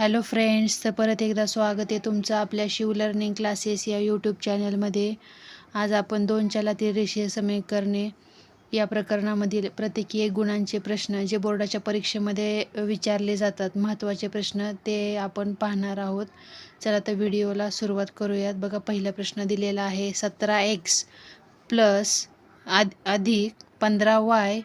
Hello friends तर परत एकदा स्वागत आहे तुमचं आपल्या शिव लर्निंग क्लासेस या यूट्यूब चॅनलमध्ये आज आपण दोन चलातील रेषीय समीकरणे या प्रकरणामधील प्रत्येकी एक गुणांचे प्रश्न जे बोर्डाच्या परीक्षेमध्ये विचारले जातात. महत्त्वाचे प्रश्न ते आपण पाहणार आहोत. चला तर व्हिडिओला सुरुवात करूयात. बघा पहिला प्रश्न दिलेला आहे सतरा एक्स प्लस आद अधिक पंधरा वाय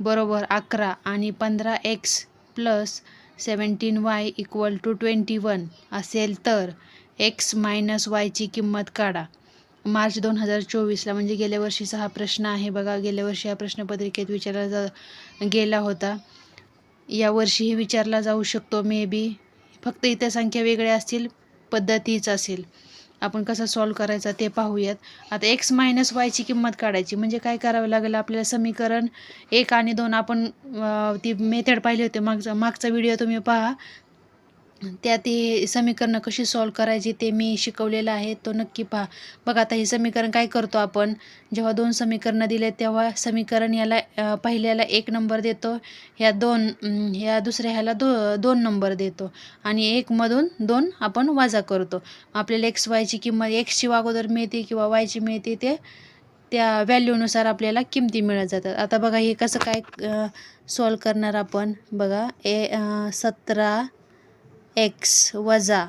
बरोबर अकरा आणि पंधरा x plus seventeen y equal to twenty one असेल तर एक्स मायनस वायची किंमत काढा. मार्च दोन हजार चोवीसला म्हणजे गेल्या वर्षीचा हा प्रश्न आहे बघा. गेल्या वर्षी हा प्रश्नपत्रिकेत विचारला जा गेला होता. यावर्षीही विचारला जाऊ शकतो मे बी फक्त इतर संख्या वेगळ्या असतील पद्धतीच असेल. आपण कसं सॉल्व करायचा ते पाहूयात. आता एक्स मायनस वायची किंमत काढायची. म्हणजे काय करावं लागेल आपल्याला? समीकरण एक आणि दोन आपण ती मेथड पाहिली होती. मागचा मागचा व्हिडिओ तुम्ही पहा. त्यात ते समीकरणं कशी सॉल्व करायची ते मी शिकवलेलं आहे. तो नक्की पहा. बघा आता हे समीकरण काय करतो आपण? जेव्हा दोन समीकरणं दिले तेव्हा समीकरण याला पहिल्याला एक नंबर देतो. ह्या दोन ह्या दुसऱ्या ह्याला दो दोन नंबर देतो. आणि एकमधून दोन आपण वाजा करतो. आपल्याला एक्स वायची किंमत एक्सची अगोदर मिळते किंवा वायची मिळते ते त्या व्हॅल्यूनुसार आपल्याला किमती मिळत जातात. आता बघा हे कसं काय सॉल्व करणार आपण? बघा ए सतरा एक्स वजा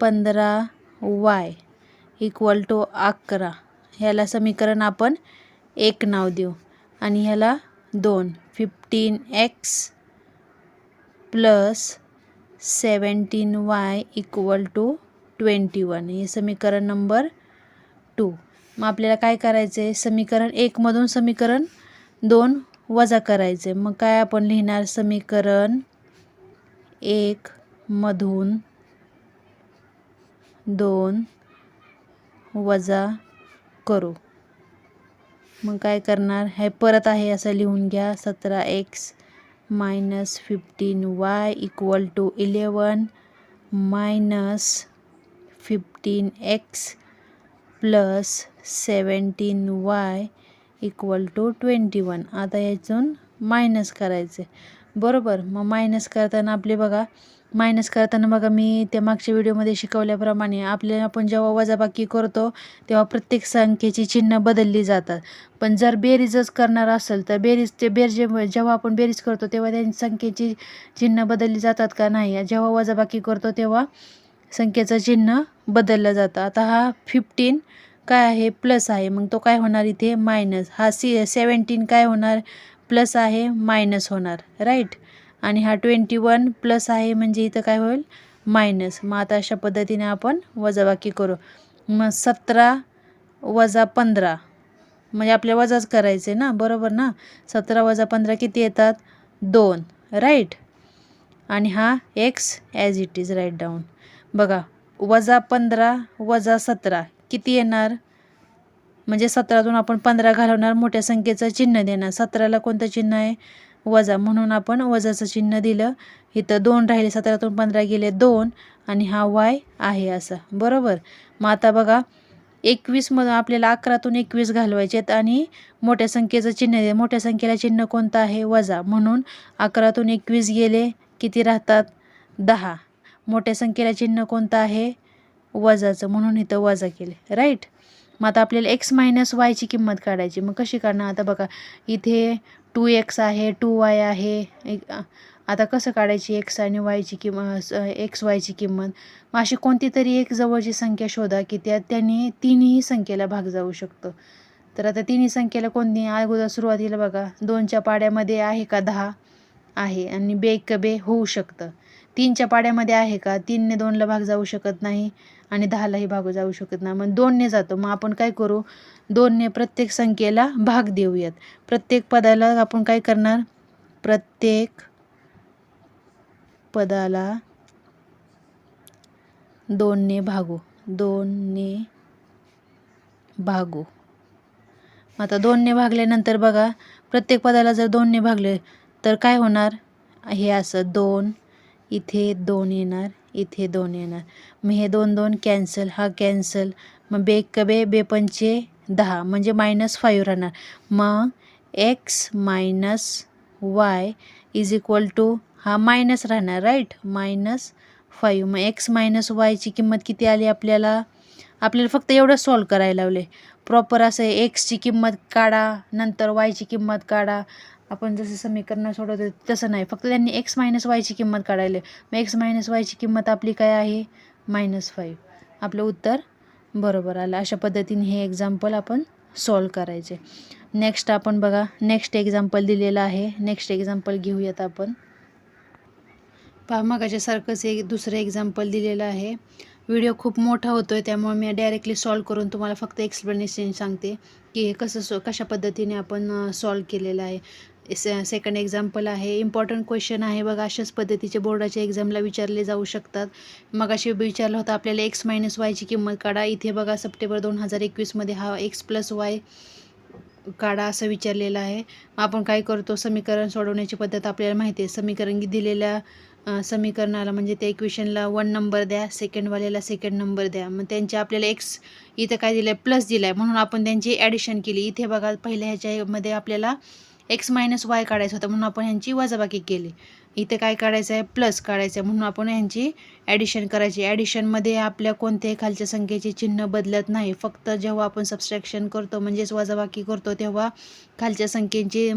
पंधरा वाय इक्वल टू अकरा. ह्याला समीकरण आपण एक नाव देऊ. आणि ह्याला दोन. Fifteen x plus seventeen y equal to twenty one हे समीकरण नंबर टू मग आपल्याला काय करायचं आहे समीकरण एकमधून समीकरण दोन वजा करायचे मग काय आपण लिहिणार? समीकरण एक मधून दोन वजा करू. मग काय करणार? हे परत आहे असं लिहून घ्या. सतरा x minus fifteen y equal to eleven minus fifteen x plus seventeen y equal to twenty one. आता यातून मायनस करायचे. बरोबर. मग मायनस करताना आपले बघा मायनस करताना बघा मी त्या मागच्या व्हिडिओमध्ये शिकवल्याप्रमाणे आपल्याला आपण जेव्हा वजाबाकी करतो तेव्हा प्रत्येक संख्येची चिन्ह बदलली जातात. पण जर बेरीजच करणार असेल तर बेरीज ते बेर जे जेव्हा आपण बेरीज करतो तेव्हा त्या संख्येची चिन्ह बदलली जातात का नाही? जेव्हा वजाबाकी करतो तेव्हा संख्येचं चिन्ह बदललं जातं. आता हा फिफ्टीन काय आहे? प्लस आहे. मग तो काय होणार इथे? मायनस हा सी सेवन्टीन काय होणार? प्लस आहे मायनस होणार राईट? आणि हा ट्वेंटी वन प्लस आहे म्हणजे इथं काय होईल? मायनस. मग आता अशा पद्धतीने आपण वजाबाकी करू. मग सतरा वजा पंधरा. म्हणजे आपल्या वजाच करायचे ना? बरोबर ना? सतरा वजा पंधरा किती येतात? दोन. राईट? आणि हा x as it is write down बघा वजा पंधरा वजा सतरा किती येणार? म्हणजे सतरातून आपण पंधरा घालवणार मोठ्या संख्येचं चिन्ह देणार. सतराला कोणतं चिन्ह आहे? वजा. म्हणून आपण वजाचं चिन्ह दिलं. इथं दोन राहिले. सतरातून पंधरा गेले दोन आणि हा वाय आहे असं. बरोबर? मग आता बघा एकवीसमधून आपल्याला अकरातून एकवीस घालवायचे आहेत आणि मोठ्या संख्येचं चिन्ह दे. मोठ्या संख्येला चिन्ह कोणतं आहे? वजा. म्हणून अकरातून एकवीस गेले. किती राहतात? दहा. मोठ्या संख्येला चिन्ह कोणतं आहे? वजाचं. म्हणून इथं वजा केले. राईट? मग आता आपल्याला एक्स मायनस वायची किंमत काढायची. मग कशी काढणार आता बघा इथे टू एक्स आहे टू वाय आहे. आता कसं काढायची एक्स आणि वायची किंमत एक्स वायची किंमत? मग अशी कोणती तरी एक जवळची संख्या शोधा की त्या त्यांनी तिन्ही संख्येला भाग जाऊ शकतो. तर आता तिन्ही संख्येला कोणती? अगोदर सुरुवातीला बघा दोनच्या पाड्यामध्ये आहे का दहा? आहे. आणि बे क बे होऊ शकतं. तीनच्या पाड्यामध्ये आहे का? तीनने दोनला भाग जाऊ शकत नाही आणि दहालाही भाग जाऊ शकत नाही. मग दोनने जातो. मग आपण काय करू? दोनने प्रत्येक संख्येला भाग देऊयात. प्रत्येक पदाला आपण काय करणार? प्रत्येक पदाला दोनने भागू. दोनने भागू. आता दोनने भागल्यानंतर बघा प्रत्येक पदाला जर दोनने भागले तर काय होणार? हे असं दोन इथे दोन येणार इथे दोन येणार. मग हे दोन दोन कॅन्सल हा कॅन्सल मग बे कबे बे पंचे दहा म्हणजे मायनस फाईव्ह राहणार. मग x minus y is equal to हा मायनस राहणार राईट मायनस फाईव्ह मग एक्स मायनस वायची किंमत किती आली आपल्याला? आपल्याला फक्त एवढं सॉल्व करायला लावले. प्रॉपर असं एक्सची किंमत काढा नंतर वायची किंमत काढा. आपण जसं समीकरण सोडवतो तसं नाही. फक्त त्यांनी एक्स मायनस वायची किंमत काढायली. मग एक्स मायनस वायची किंमत आपली काय आहे? मायनस फाईव्ह आपलं उत्तर बरोबर आलं. अशा पद्धतीने हे एक्झाम्पल आपण सॉल्व करायचे. नेक्स्ट आपण बघा नेक्स्ट एक्झाम्पल दिलेलं आहे. नेक्स्ट एक्झाम्पल घेऊयात आपण. पहा मगाच्यासारखंच एक दुसरं एक्झाम्पल दिलेलं आहे. व्हिडिओ खूप मोठा होतो आहे त्यामुळे मी डायरेक्टली सॉल्व करून तुम्हाला फक्त एक्सप्लेनेशन सांगते की हे कसं सो कशा पद्धतीने आपण सॉल्व केलेलं आहे. से सेकंड एक्झाम्पल आहे. इम्पॉर्टंट क्वेश्चन आहे बघा. अशाच पद्धतीचे बोर्डाच्या एक्झामला विचारले जाऊ शकतात. मग अशी विचारलं होतं आपल्याला एक्स मायनस वायची किंमत काढा. इथे बघा सप्टेंबर दोन हजार एकवीसमध्ये हा एक्स प्लस वाय काढा असं विचारलेलं आहे. आपण काय करतो? समीकरण सोडवण्याची पद्धत आपल्याला माहिती आहे. समीकरण दिलेल्या समीकरणाला म्हणजे त्या इक्वेशनला वन नंबर द्या. सेकंडवाल्याला सेकंड नंबर द्या. मग त्यांचे आपल्याला एक्स इथं काय दिलं आहे प्लस दिलं आहे म्हणून आपण त्यांची ॲडिशन केली. इथे बघा पहिल्या ह्याच्यामध्ये आपल्याला एक्स मायनस वाय काढायचं होतं म्हणून आपण ह्यांची वजाबाकी केली. इथे काय काढायचं आहे? प्लस काढायचं आहे म्हणून आपण ह्यांची ॲडिशन करायची. ॲडिशनमध्ये आपल्या कोणत्याही खालच्या संख्येचे चिन्ह बदलत नाही. फक्त जेव्हा आपण सबस्ट्रॅक्शन करतो म्हणजेच वजाबाकी करतो तेव्हा खालच्या संख्येची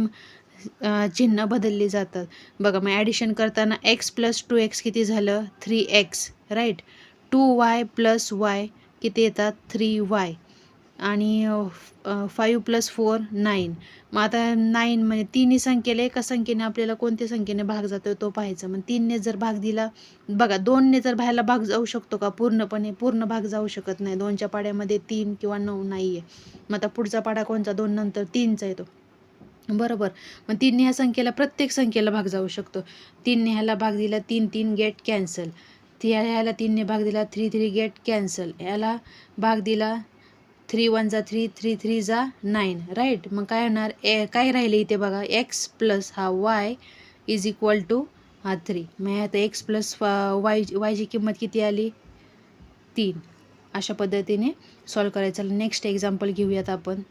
चिन्ह बदलली जातात. बघा मग ॲडिशन करताना एक्स प्लस टू एक्स किती झालं? Three x right two y plus y किती येतात? थ्री वाय आणि फाईव्ह प्लस फोर नाईन मग आता नाईन म्हणजे तिन्ही संख्येला एका संख्येने आपल्याला कोणत्या संख्येने भाग जातो तो पाहायचा. मग तीनने जर भाग दिला बघा दोनने जर बाहेरला भाग जाऊ शकतो का? पूर्णपणे पूर्ण भाग जाऊ शकत नाही. दोनच्या पाड्यामध्ये तीन किंवा नऊ नाही आहे मग आता पुढचा पाडा कोणचा दोन नंतर तीनचा येतो. बरोबर. मग तीनने ह्या संख्येला प्रत्येक संख्येला भाग जाऊ शकतो. तीनने ह्याला भाग दिला तीन तीन गेट कॅन्सल ती ह्याला तीनने भाग दिला थ्री थ्री गेट कॅन्सल ह्याला भाग दिला थ्री वन जा थ्री थ्री थ्री जा नाईन राईट मग काय होणार? ए काय राहिले इथे बघा? एक्स प्लस हा वाय इज इक्वल टू हा थ्री मग आता एक्स प्लस वाय वायची किंमत किती आली? तीन. अशा पद्धतीने सॉल्व करायचं. नेक्स्ट एक्झाम्पल घेऊयात आपण.